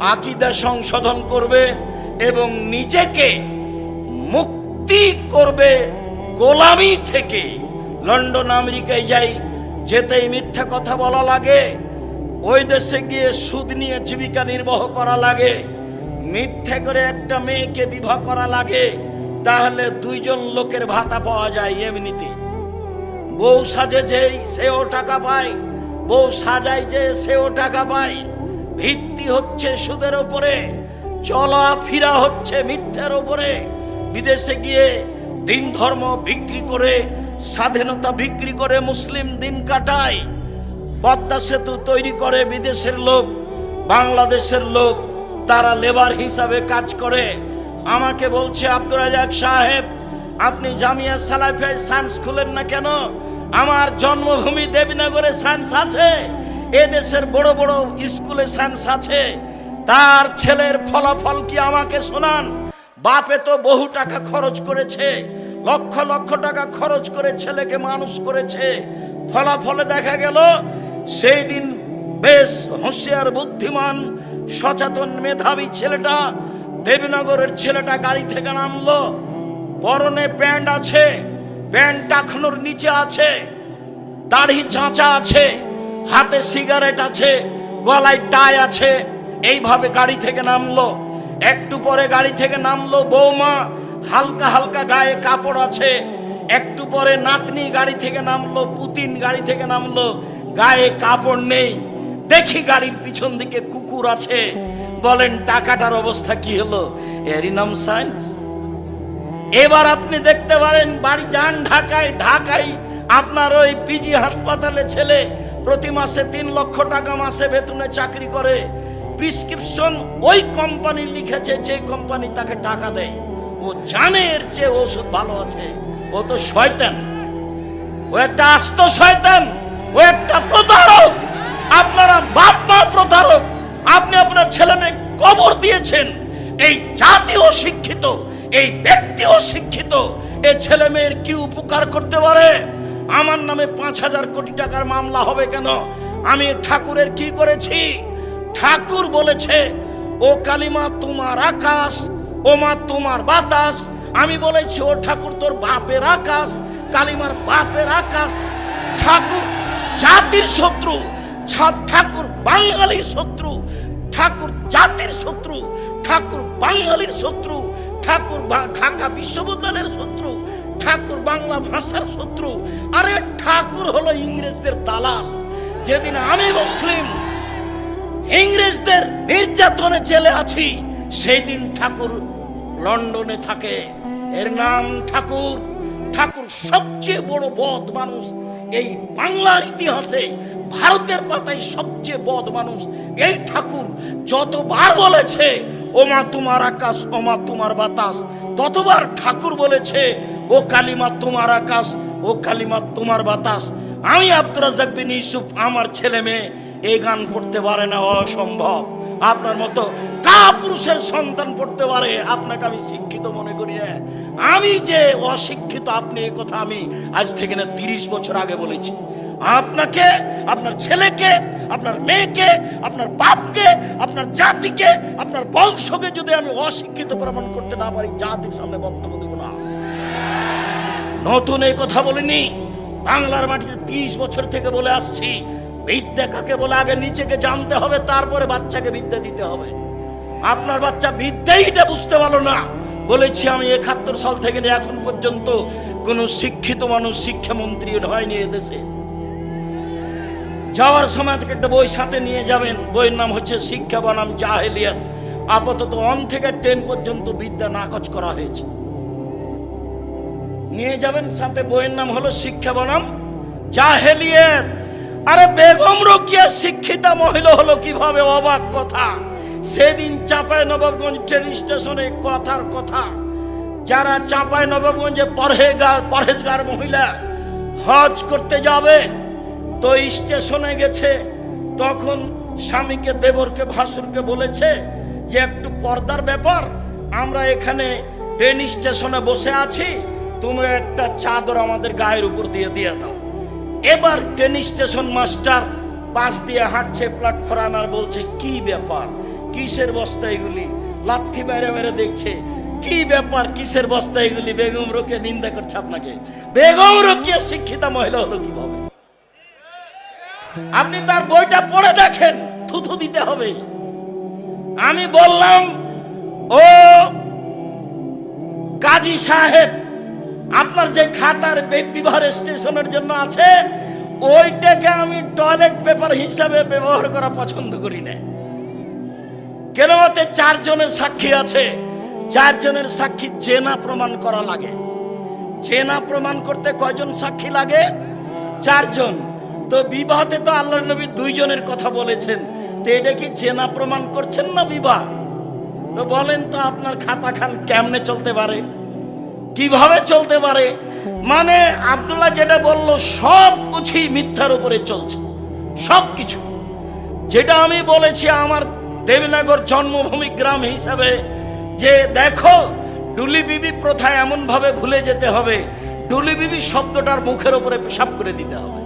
আকিদা সংশোধন করবে এবং নিজেকে মুক্তি করবে গোলামি থেকে। লন্ডন, আমেরিকায় যাই, যেতেই মিথ্যা কথা বলা লাগে। ওই দেশে গিয়ে সুদ নিয়ে জীবিকা নির্বাহ করা লাগে। মিথ্যে করে একটা মেয়েকে বিবাহ করা লাগে, তাহলে দুইজন লোকের ভাতা পাওয়া যায় এমনিতে। বউ সাজে যেই সেও টাকা পায়, বউ সাজায় যে সেও টাকা পায়। ভিত্তি হচ্ছে সুদের ওপরে চলা ফিরা হচ্ছে মিথ্যার ওপরে। বিদেশে গিয়ে দিন ধর্ম বিক্রি করে, স্বাধীনতা বিক্রি করে মুসলিম দিন কাটায়। পদ্মা সেতু তৈরি করে বিদেশের লোক, বাংলাদেশের লোক, তারা লেবার হিসাবে কাজ করে। আমাকে বলছে, আব্দুর রাজাক সাহেব, আপনি জামিয়া সালাফে সায়েন্স খুলেন না কেন? আমার জন্মভূমি দেবীনগরে সায়েন্স আছে। এদেশের বড় বড় স্কুলে সায়েন্স আছে। তার ছেলের ফলাফল কি আমাকে শোনান? বাপে তো বহু টাকা খরচ করেছে, লক্ষ লক্ষ টাকা খরচ করে ছেলেকে মানুষ করেছে। ফলাফলে দেখা গেল, সেই দিন বেশ হুঁশিয়ার, বুদ্ধিমান, সচেতন মেধাবী ছেলেটা দেবীনগরের ছেলেটা গাড়ি থেকে নামলো। পরনে প্যান্ট আছে, প্যান্ট টাকনোর নিচে আছে, দাড়ি চাঁচা আছে। হাতে সিগারেট আছে, গলায় টাই আছে, এইভাবে গাড়ি থেকে নামলো। একটু পরে গাড়ি থেকে নামলো বৌমা, হালকা হালকা গায়ে কাপড় আছে। একটু পরে নাতনি গাড়ি থেকে নামলো, পুতিন গাড়ি থেকে নামলো, গায়ে কাপড় নেই। দেখি গাড়ির পিছন দিকে কুকুর আছে। বলেন, টাকাটার অবস্থা কি হলো? এরই নাম সায়েন্স। এবার আপনি দেখতে পারেন, বাড়ি যান ঢাকায় ঢাকায় আপনার ওই পিজি হাসপাতালে ছেলে প্রতি মাসে তিন লক্ষ টাকা মাসে বেতনে চাকরি করে। প্রিসক্রিপশন ওই কোম্পানি লিখেছে যে কোম্পানি তাকে টাকা দেয়। ও জানে এর চেয়ে ওষুধ ভালো আছে। ও তো শয়তান। ও একটা আস্ত শয়তান। ও একটা প্রতারক। আপনারা বাপ মা প্রতারক। আপনি আপনার ছেলে মেয়ে কবর দিয়েছেন। এই জাতি অশিক্ষিত এই ব্যক্তি অশিক্ষিত এই ছেলে মেয়ের কি উপকার করতে পারে? আমার নামে পাঁচ হাজার কোটি টাকার মামলা হবে কেন? আমি ঠাকুরের কি করেছি? ঠাকুর বলেছে, ও কালিমা তোমার আকাশ, ও মা তোমার বাতাস। আমি বলেছি, ও ঠাকুর তোর বাপের আকাশ, কালিমার বাপের আকাশ। ঠাকুর জাতির শত্রু ঠাকুর বাঙালির শত্রু, ঠাকুর জাতির শত্রু, ঠাকুর বাঙালির শত্রু, ঠাকুর ঢাকা বিশ্ববিদ্যালয়ের শত্রু ঠাকুর বাংলা ভাষার শত্রু। আরে ঠাকুর হলো ইংরেজদের দালাল। যেদিন আমি মুসলিম, ইংরেজদের নির্যাতনে জেলে আছি সেই দিন ঠাকুর লন্ডনে থাকে। এর নাম ঠাকুর। ঠাকুর সবচেয়ে বড় বদ মানুষ। এই বাংলার ইতিহাসে ভারতের পাতায় সবচেয়ে বদ মানুষ। এই ঠাকুর যতবার বলেছে, ওমা তোমার আকাশ, ওমা তোমার বাতাস, ততবার ঠাকুর বলেছে ও কালিমা তোমার আকাশ, ও কালিমা তোমার বাতাস। আমি আব্দুর রাজাক বিন ইউসুফ, আমার ছেলে মেয়ে, এই গান পড়তে পারে না, অসম্ভব। আপনার মতো কা পুরুষের সন্তান পড়তে পারে, আপনাকে আমি শিক্ষিত মনে করি না। আমি যে অশিক্ষিত, আপনি এই কথা আমি আজ থেকে না তিরিশ বছর আগে বলেছি। আপনাকে, আপনার ছেলেকে, আপনার মেয়েকে, আপনার বাপকে, আপনার জাতিকে, আপনার বংশকে যদি আমি অশিক্ষিত প্রমাণ করতে না পারি, জাতির সামনে বক্তব্য দেবো না। নতুন এই কথা বলিনি। বাংলার মাটিতে তিরিশ বছর থেকে বলে আসছি, বিদ্যা কাকে বলে আগে নিচেকে জানতে হবে, তারপরে বাচ্চাকে বিদ্যা দিতে হবে। আপনার বাচ্চা বিদ্যাইটা বুঝতে পারল না। বলেছি আমি একাত্তর সাল থেকে এখন পর্যন্ত কোনো শিক্ষিত মানুষ, শিক্ষামন্ত্রী হয়নি এদেশে। যাওয়ার সময় থেকে একটা বই সাথে নিয়ে যাবেন। বইয়ের নাম হচ্ছে শিক্ষা বনাম জাহেলিয়াত। আপাতত অন থেকে টেন পর্যন্ত বিদ্যা নাকচ করা হয়েছে। নিয়ে যাবেন, সাথে বইয়ের নাম হলো শিক্ষা বনাম। জাহেলিয়াত। আরে বেগম রোকিয়া শিক্ষিতা মহিলা হলো কীভাবে অবাক কথা। সেদিন চাপায় নবাবগঞ্জ ট্রেন স্টেশনে কথার কথা। যারা চাপায় নবাবগঞ্জে পরহেগার পরহেজগার মহিলা হজ করতে যাবে, তো স্টেশনে গেছে। তখন স্বামীকে, দেবরকে, ভাসুরকে বলেছে যে, একটু পর্দার ব্যাপার, আমরা এখানে ট্রেন স্টেশনে বসে আছি তোমরা একটা চাদর আমাদের গায়ের উপর দিয়ে দিয়ে দাও। এবার ট্রেন স্টেশন মাস্টার পাশ দিয়ে হাঁটছে প্ল্যাটফর্ম আর বলছে, কি ব্যাপার? কিসের বস্তা এগুলি? লাথি মেরে মেরে দেখছে, কি ব্যাপার? কিসের বস্তা এগুলি? বেগম রোকে নিন্দা করছে আপনাকে। বেগম রোকে শিক্ষিতা মহিলা হলো কীভাবে? আপনি তার বইটা পড়ে দেখেন, থুথু দিতে হবে। আমি বললাম, ও কাজী সাহেব আপনার যে খাতার বে- বিবাহ স্টেশনের জন্য আছে, ওইটাকে আমি টয়লেট পেপার হিসাবে ব্যবহার করা পছন্দ করি না। কেন ওতে চারজনের সাক্ষী আছে? চারজনের সাক্ষী চেনা প্রমাণ করা লাগে। চেনা প্রমাণ করতে কয়জন সাক্ষী লাগে? চারজন। তো বিবাহতে তো আল্লাহ নবী দুইজনের কথা বলেছেন। তো এটা কি চেনা প্রমাণ করছেন না বিবাহ? তো বলেন তো আপনার খাতা খান কেমনে চলতে পারে? কীভাবে চলতে পারে? মানে আব্দুল্লাহ যেটা বলল, সব কিছুই মিথ্যার উপরে চলছে। সব কিছু। যেটা আমি বলেছি আমার দেবনগর জন্মভূমি গ্রাম হিসাবে, যে দেখো, ডুলি বিবি প্রথা এমন ভাবে ভুলে যেতে হবে। ডুলি বিবি শব্দটার মুখের উপরে পেশাব করে দিতে হবে।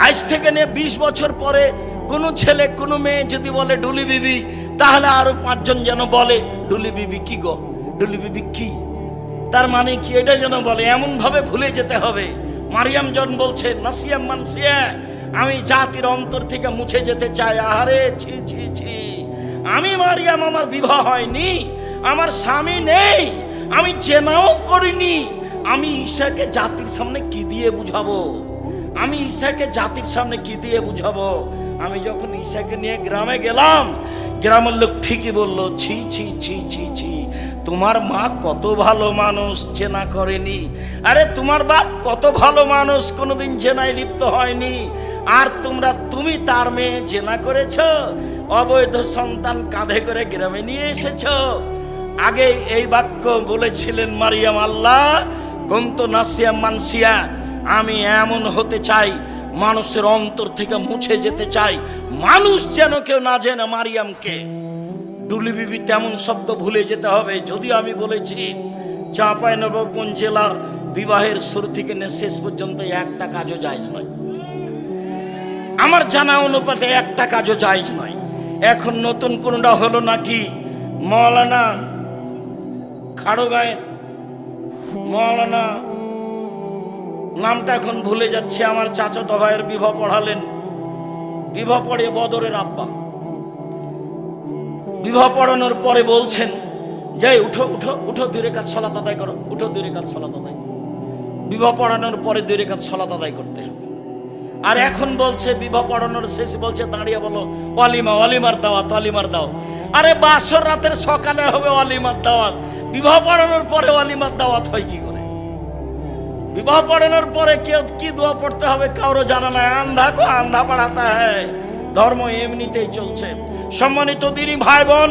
আজ থেকে নিয়ে বিশ বছর পরে কোনো ছেলে, কোনো মেয়ে যদি বলে ডুলি বিবি, তাহলে আরও পাঁচজন যেন বলে, ডুলি বিবি কি গো? ডুলি বিবি কি? তার মানে কি? এটা যেন বলে এমন ভাবে ভুলে যেতে হবে। মারিয়াম জন বলছে নাসিয়াম মানসিয়া, আমি জাতির অন্তর থেকে মুছে যেতে চাই। আহারে, ছি ছি ছি। আমি মারিয়াম, আমার বিবাহ হয়নি, আমার স্বামী নেই, আমি চেনাও করিনি। আমি ঈশাকে জাতির সামনে কি দিয়ে বুঝাবো? আমি ঈশাকে জাতির সামনে কি দিয়ে বুঝাবো? আমি যখন ঈশাকে নিয়ে গ্রামে গেলাম গ্রামের লোক ঠিকই বলল, ছি ছি ছি ছি ছি, তোমার মা কত ভালো মানুষ চেনা করেনি। আরে, তোমার বাপ কত ভালো মানুষ কোনোদিন জেনায় লিপ্ত হয়নি। আর তোমরা, তুমি তার মেয়ে জেনা করেছ, অবৈধ সন্তান কাঁধে করে গ্রামে নিয়ে এসেছ। আগে এই বাক্য বলেছিলেন মারিয়াম আল্লাহ, কন্ত নাসিয়া মানসিয়া, আমি এমন হতে চাই মানুষের অন্তর থেকে মুছে যেতে চাই। মানুষ যেন কেউ না জেনে মারিয়ামকে। ডুলি বিবি, তেমন শব্দ ভুলে যেতে হবে। যদি আমি বলেছি, চাঁপাই নবগঞ্জ জেলার বিবাহের শুরু থেকে শেষ পর্যন্ত একটা কাজও জায়জ নয়। আমার জানা অনুপাতে একটা কাজও জায়জ নয়। এখন নতুন কোনটা হলো নাকি মৌলানা খাড়োগাঁয়ের মৌলানা নামটা এখন ভুলে যাচ্ছে, আমার চাচাতো ভাইয়ের বিবাহ পড়ালেন। বিবাহ পড়ে বদরের আব্বা। বিবাহ পড়ানোর পরে বলছেন যে উঠো উঠো উঠো, দুই রেখাত সলাত আদায় করো, উঠো, দুই রেখাত সলাত আদায়। বিবাহ পড়ানোর পরে দুই রেখাত সলাত আদায় করতে হবে। আর এখন বলছে বিবাহ পড়ানোর শেষ, বলছে, দাঁড়িয়ে বলো অলিমা অলিমার দাওয়াত অলিমার দাও আরে বাসর রাতের সকালে হবে অলিমার দাওয়াত। বিবাহ পড়ানোর পরে অলিমার দাওয়াত হয় কি করে বিবাহ পড়ানোর পরে কে কি দোয়া পড়তে হবে কারও জানা নাই। আন্ধা কো আন্ধা পড়াতে হয়। ধর্ম এমনিতেই চলছে। সম্মানিত দিনী ভাই বোন